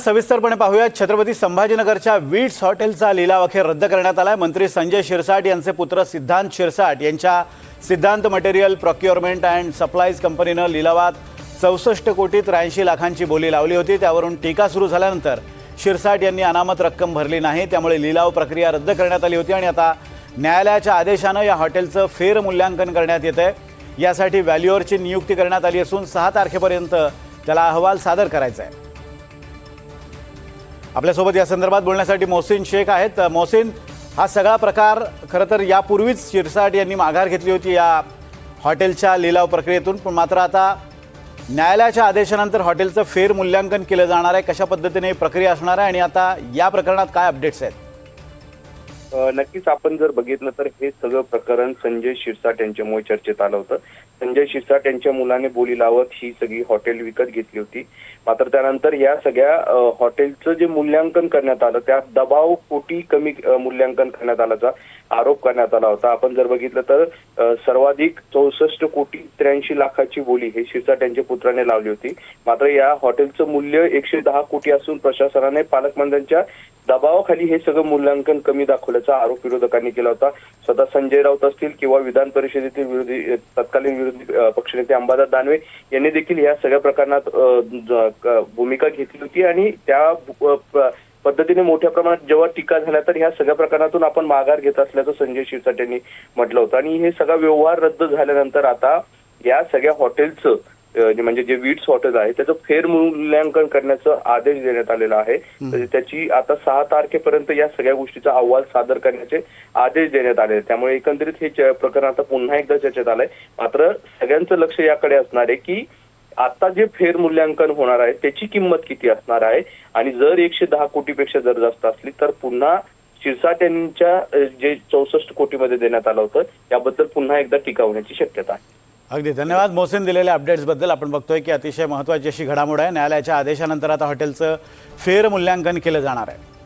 सविस्तरपणे पाहूया छत्रपती संभाजीनगरच्या वीट्स हॉटेलचा लिलाव अखेर रद्द करण्यात आलाय. मंत्री संजय शिरसाट यांचे पुत्र सिद्धांत शिरसाट यांच्या सिद्धांत मटेरियल प्रॉक्युअरमेंट अँड सप्लाईज कंपनीनं लिलावात चौसष्ट कोटी त्र्याऐंशी लाखांची बोली लावली होती. त्यावरून टीका सुरू झाल्यानंतर शिरसाट यांनी अनामत रक्कम भरली नाही. त्यामुळे लिलाव प्रक्रिया रद्द करण्यात आली होती आणि आता न्यायालयाच्या आदेशानं या हॉटेलचं फेरमूल्यांकन करण्यात येत आहे यासाठी व्हॅल्युअरची नियुक्ती करण्यात आली असून सहा तारखेपर्यंत त्याला अहवाल सादर करायचा आहे आपल्यासोबत या संदर्भात बोलण्यासाठी मोहसिन शेख आहेत. मोहसिन हा सगळा प्रकार खरं तर यापूर्वीच शिरसाट यांनी माघार घेतली होती या हॉटेलच्या लिलाव प्रक्रियेतून. पण मात्र आता न्यायालयाच्या आदेशानंतर हॉटेलचं फेर मूल्यांकन केलं जाणार आहे. कशा पद्धतीने ही प्रक्रिया असणार आहे आणि आता या प्रकरणात काय अपडेट्स आहेत? नक्कीच आपण जर बघितलं तर हे सगळं प्रकरण संजय शिरसाट यांच्यामुळे चर्चेत आलं होतं. संजय शिरसाट यांच्या मुलाने बोली लावत ही सगळी हॉटेल विकत घेतली होती. मात्र त्यानंतर या सगळ्या हॉटेलचं जे मूल्यांकन करण्यात आलं त्या दबाव कोटी कमी मूल्यांकन करण्यात आल्याचा आरोप करण्यात आला होता. आपण जर बघितलं तर सर्वाधिक चौसष्ट कोटी त्र्याऐंशी लाखाची बोली हे शिरसाट यांच्या पुत्राने लावली होती. मात्र या हॉटेलचं मूल्य एकशे दहा कोटी असून प्रशासनाने पालकमंत्र्यांच्या दबावाखाली हे सगळं मूल्यांकन कमी दाखवल्याचा आरोप विरोधकांनी केला होता. स्वतः संजय राऊत असतील किंवा विधान परिषदेतील विरोधी तत्कालीन विरोधी पक्षनेते अंबादास दानवे यांनी देखील या सगळ्या प्रकरणात भूमिका घेतली होती आणि त्या पद्धतीने मोठ्या प्रमाणात जेव्हा टीका झाल्या तर ह्या सगळ्या प्रकरणातून आपण माघार घेत असल्याचं संजय शिरसाट यांनी म्हटलं होतं. आणि हे सगळा व्यवहार रद्द झाल्यानंतर आता या सगळ्या हॉटेलचं म्हणजे जे वीट्स हॉटेल आहे त्याचं फेर मूल्यांकन करण्याचा आदेश देण्यात आलेला आहे. त्याची आता सहा तारखेपर्यंत या सगळ्या गोष्टीचा अहवाल सादर करण्याचे आदेश देण्यात आले. त्यामुळे एकंदरीत हे प्रकरण आता पुन्हा एकदा चर्चेत आलंय. मात्र सगळ्यांचं लक्ष याकडे असणार आहे की आता जे फेर मूल्यांकन होणार आहे त्याची किंमत किती असणार आहे? आणि जर एकशे दहा कोटीपेक्षा जर जास्त असली तर पुन्हा शिरसाट यांच्या जे चौसष्ट कोटीमध्ये देण्यात आलं होतं याबद्दल पुन्हा एकदा टीका होण्याची शक्यता आहे. अगदी. धन्यवाद. मोहसेन दिलेल्या अपडेट्सबद्दल आपण बघतोय की अतिशय महत्त्वाची अशी घडामोड आहे. न्यायालयाच्या आदेशानंतर आता हॉटेलचं फेर मूल्यांकन केलं जाणार आहे.